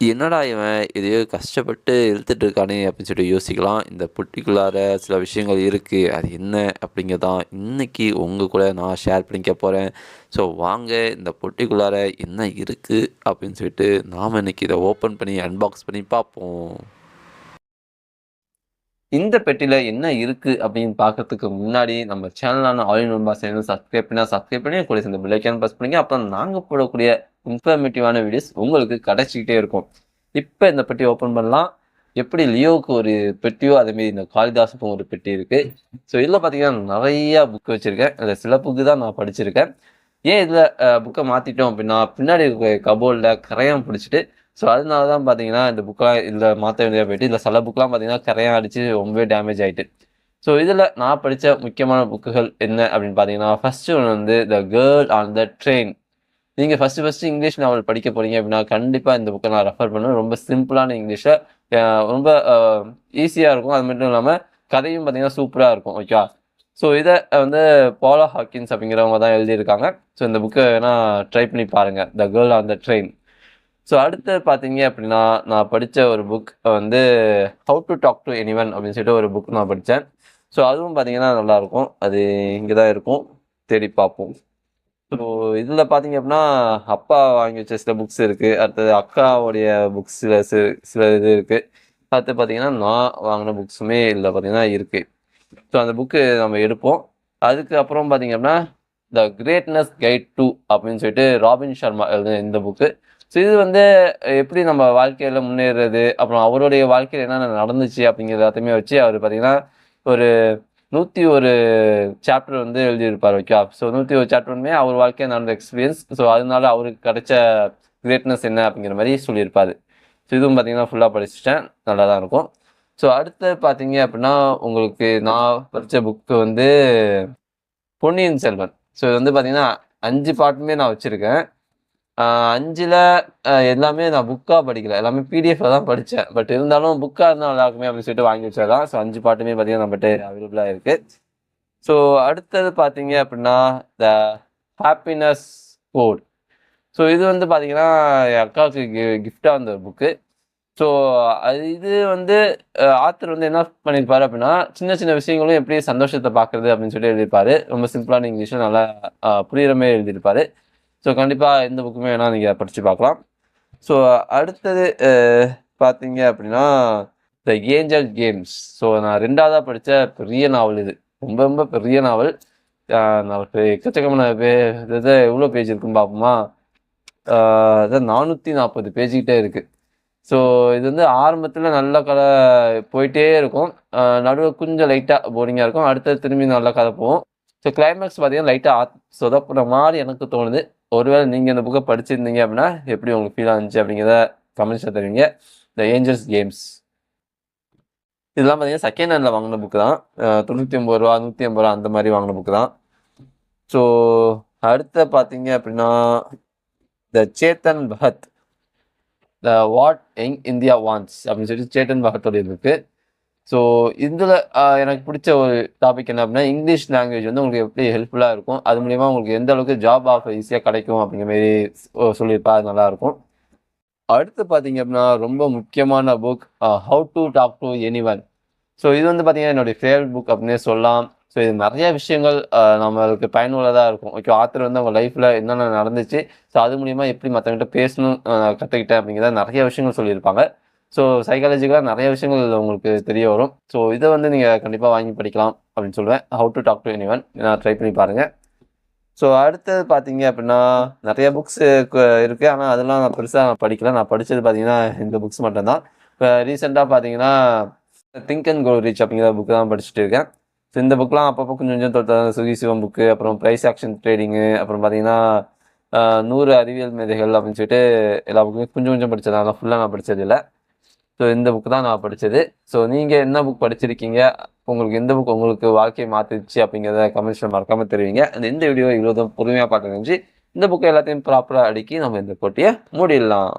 என்னடா இவன் இதையோ கஷ்டப்பட்டு இழுத்துட்டு இருக்கானே அப்படின்னு சொல்லிட்டு யோசிக்கலாம். இந்த புட்டிக்குள்ளார சில விஷயங்கள் இருக்குது அது என்ன அப்படிங்கிறதான் இன்றைக்கி உங்கள் கூட நான் ஷேர் பண்ணிக்க போகிறேன் ஸோ வாங்க இந்த பொட்டிக்குள்ளார என்ன இருக்குது அப்படின்னு சொல்லிட்டு நாம் இன்னைக்கு இதை ஓப்பன் பண்ணி அன்பாக்ஸ் பண்ணி பார்ப்போம். இந்த பெட்டியில் என்ன இருக்குது அப்படின்னு பார்க்கறதுக்கு முன்னாடி நம்ம சேனலான all in one boss channel subscribe பண்ணால் சப்ஸ்கிரைப் பண்ணி கூட சேர்ந்து பிள்ளைக்கான ப்ரெஸ் பண்ணிங்க. அப்புறம் நாங்கள் போடக்கூடிய இன்ஃபர்மேட்டிவான வீடியோஸ் உங்களுக்கு கிடச்சிக்கிட்டே இருக்கும். இப்போ இந்த பெட்டி ஓப்பன் பண்ணலாம். எப்படி லியோவுக்கு ஒரு பெட்டியோ அதேமாரி இந்த காளிதாசுக்கும் ஒரு பெட்டி இருக்குது ஸோ இதில் பார்த்தீங்கன்னா நிறையா புக் வச்சுருக்கேன். அதில் சில புக்கு தான் நான் படிச்சிருக்கேன். ஏன் இதில் புக்கை மாற்றிட்டோம் அப்படின்னா பின்னாடி இருக்க கபோர்டில் கரையான் பிடிச்சிட்டு ஸோ அதனால தான் பார்த்தீங்கன்னா இந்த புக்கெலாம் இதில் மாற்ற வேண்டியதாக போயிட்டு இல்லை சில புக்கெலாம் பார்த்தீங்கன்னா கரையான் அடித்து ரொம்பவே டேமேஜ் ஆகிட்டு ஸோ இதில் நான் படித்த முக்கியமான புக்குகள் என்ன அப்படின்னு பார்த்தீங்கன்னா ஃபஸ்ட்டு ஒன்று வந்து the girl on the train நீங்கள் ஃபஸ்ட்டு ஃபஸ்ட்டு இங்கிலீஷ் நாவல் படிக்க போகிறீங்க அப்படின்னா கண்டிப்பாக இந்த புக்கை நான் ரெஃபர் பண்ணுவேன். ரொம்ப சிம்பிளான இங்கிலீஷில் ரொம்ப ஈஸியாக இருக்கும். அது மட்டும் இல்லாமல் கதையும் பார்த்தீங்கன்னா சூப்பராக இருக்கும் ஓகே ஸோ இதை வந்து பாலா ஹாக்கின்ஸ் அப்படிங்கிறவங்க தான் எழுதியிருக்காங்க. ஸோ இந்த புக்கை வேணால் ட்ரை பண்ணி பாருங்கள் the girl on the train so அடுத்து பார்த்தீங்க அப்படின்னா நான் படித்த ஒரு புக் வந்து how to talk to anyone அப்படின்னு சொல்லிட்டு ஒரு புக் நான் படித்தேன் ஸோ அதுவும் பார்த்தீங்கன்னா நல்லாயிருக்கும் அது இங்கே தான் இருக்கும். தேடி பார்ப்போம். ஸோ இதில் பார்த்தீங்க அப்படின்னா அப்பா வாங்கி வச்ச சில புக்ஸ் இருக்குது அடுத்தது அக்காவுடைய புக்ஸ் சில சில இது இருக்குது அடுத்து பார்த்தீங்கன்னா நான் வாங்கின புக்ஸுமே இதில் பார்த்தீங்கன்னா இருக்குது ஸோ அந்த புக்கு நம்ம எடுப்போம். அதுக்கப்புறம் பார்த்தீங்க அப்படின்னா த கிரேட்னஸ் கைட் டூ அப்படின்னு சொல்லிட்டு ராபின் சர்மா எழுதின இந்த புக்கு ஸோ இது வந்து எப்படி நம்ம வாழ்க்கையில் முன்னேறது அப்புறம் அவருடைய வாழ்க்கையில் என்னென்ன நடந்துச்சு அப்படிங்கிறது எல்லாத்தையுமே வச்சு அவர் பார்த்தீங்கன்னா ஒரு நூற்றி ஒரு சாப்டர் வந்து எழுதியிருப்பார் ஓகே ஸோ நூற்றி ஒரு சாப்டருமே அவர் வாழ்க்கையில் நடந்த எக்ஸ்பீரியன்ஸ் ஸோ அதனால அவருக்கு கிடைச்ச கிரேட்னஸ் என்ன அப்படிங்கிற மாதிரி சொல்லியிருப்பார். ஸோ இதுவும் பார்த்தீங்கன்னா ஃபுல்லாக படிச்சுட்டேன். நல்லா தான் இருக்கும். ஸோ அடுத்து பார்த்தீங்க அப்படின்னா உங்களுக்கு நான் படித்த புக்கு வந்து பொன்னியின் செல்வன். ஸோ இது வந்து பார்த்தீங்கன்னா அஞ்சு பாட்டுமே நான் வச்சுருக்கேன். அஞ்சில் எல்லாமே நான் புக்காக படிக்கல. எல்லாமே பிடிஎஃப்ல தான் படித்தேன் பட் இருந்தாலும் புக்காக இருந்தால் எல்லாருக்குமே அப்படின்னு சொல்லிட்டு வாங்கி வச்சதான் ஸோ அஞ்சு பாட்டுமே பார்த்தீங்கன்னா நம்மகிட்ட அவைலபிளாக இருக்குது ஸோ அடுத்தது பார்த்தீங்க அப்படின்னா த ஹாப்பினஸ் கோட் ஸோ இது வந்து பார்த்தீங்கன்னா என் அக்காவுக்கு கி கிஃப்டாக வந்த புக்கு ஸோ அது இது வந்து ஆத்தர் வந்து என்ன பண்ணியிருப்பாரு அப்படின்னா சின்ன சின்ன விஷயங்களும் எப்படி சந்தோஷத்தை பார்க்குறது அப்படின்னு சொல்லி எழுதியிருப்பாரு ரொம்ப சிம்பிளான இங்கிலீஷும் நல்லா புரியுற மாதிரி எழுதியிருப்பாரு ஸோ கண்டிப்பாக எந்த புக்குமே வேணால் நீங்கள் படித்து பார்க்கலாம். ஸோ அடுத்தது பார்த்தீங்க அப்படின்னா த ஏஞ்சல் கேம்ஸ் ஸோ நான் ரெண்டாவதாக படித்த பெரிய நாவல் இது. ரொம்ப ரொம்ப பெரிய நாவல். நான் எக்கச்சக்கமான பே இது எவ்வளோ பேஜ் இருக்குன்னு பார்ப்போமா அதான் நானூற்றி நாற்பது பேஜ்கிட்டே இருக்குது ஸோ இது வந்து ஆரம்பத்தில் நல்ல கதை போயிட்டே இருக்கும். நடுவில் கொஞ்சம் லைட்டாக போரிங்காக இருக்கும். அடுத்தது திரும்பி நல்ல கதை போகும். ஸோ கிளைமேக்ஸ் பார்த்தீங்கன்னா லைட்டாக சொதப்புற மாதிரி எனக்கு தோணுது. ஒருவேளை நீங்கள் இந்த புக்கை படிச்சிருந்தீங்க அப்படின்னா எப்படி உங்களுக்கு ஃபீல் ஆனிச்சு அப்படிங்கிறத கமெண்ட்ஸில் தருவீங்க. த ஏஞ்சல்ஸ் கேம்ஸ் இதெல்லாம் பார்த்தீங்கன்னா செகண்ட் ஹேண்டில் வாங்கின புக்கு தான். தொண்ணூற்றி ஒம்பது ரூபா நூற்றி ஐம்பது ரூபா அந்த மாதிரி வாங்கின புக்கு தான். ஸோ அடுத்த பார்த்தீங்க அப்படின்னா the Chetan Bhagat the what young India wants அப்படின்னு சொல்லிட்டு சேத்தன் பகத்தோடைய புக்கு ஸோ இதில் எனக்கு பிடிச்ச ஒரு டாபிக் என்ன அப்படின்னா இங்கிலீஷ் லாங்குவேஜ் வந்து உங்களுக்கு எப்படி ஹெல்ப்ஃபுல்லாக இருக்கும்? அது மூலிமா உங்களுக்கு எந்த அளவுக்கு ஜாப் ஆஃபர் ஈஸியாக கிடைக்கும் அப்படிங்கிற மாதிரி சொல்லியிருப்பா அது நல்லாயிருக்கும் அடுத்து பார்த்தீங்க அப்படின்னா ரொம்ப முக்கியமான book how to talk to any one so இது வந்து பார்த்தீங்கன்னா என்னுடைய ஃபேவரட் புக் அப்படின்னே சொல்லலாம். ஸோ இது நிறைய விஷயங்கள் நம்மளுக்கு பயனுள்ளதாக இருக்கும். ஓகே ஆத்தர் வந்து அவங்க லைஃப்பில் என்னென்ன நடந்துச்சு? ஸோ அது மூலிமா எப்படி மற்றவங்கிட்ட பேசணும் கற்றுக்கிட்டேன் அப்படிங்கிறத நிறைய விஷயங்கள் சொல்லியிருப்பாங்க. ஸோ சைக்காலஜிக்கலாக நிறைய விஷயங்கள் உங்களுக்கு தெரிய வரும். ஸோ இதை வந்து நீங்கள் கண்டிப்பாக வாங்கி படிக்கலாம் அப்படின்னு சொல்லுவேன். How to talk to any one நான் ட்ரை பண்ணி பாருங்கள் ஸோ அடுத்தது பார்த்தீங்க அப்படின்னா நிறைய புக்ஸ் இருக்குது ஆனால் அதெல்லாம் நான் பெருசாக நான் படிக்கல. நான் படித்தது பார்த்தீங்கன்னா இந்த புக்ஸ் மட்டும்தான். இப்போ ரீசெண்டாக பார்த்தீங்கன்னா திங்க் அண்ட் கோ ரீச் அப்படிங்கிற புக்கு தான் படிச்சுட்டு இருக்கேன். ஸோ இந்த புக்லாம் அப்பப்போ கொஞ்சம் கொஞ்சம் தொட்ட சுகி சிவம் புக்கு அப்புறம் ப்ரைஸ் ஆக்ஷன் ட்ரேடிங்கு அப்புறம் பார்த்தீங்கன்னா நூறு அறிவியல் மேதைகள் அப்படின்னு சொல்லிட்டு எல்லா புக்குமே கொஞ்சம் கொஞ்சம் படித்தது அதெல்லாம் ஃபுல்லாக நான் படித்தது இல்லை. ஸோ இந்த புக்கு தான் நான் படித்தது ஸோ நீங்கள் என்ன புக் படிச்சிருக்கீங்க? உங்களுக்கு எந்த புக் உங்களுக்கு வாழ்க்கையை மாற்றிடுச்சு அப்படிங்கிறத கமெண்ட்ஸில் மறக்காமல் தெரிவிங்க. அந்த இந்த வீடியோ இவ்வளோ தான். பொறுமையாக பார்க்க நினச்சி இந்த புக்கை எல்லாத்தையும் ப்ராப்பராக அடுக்கி நம்ம இந்த போட்டியை மூடிடலாம்.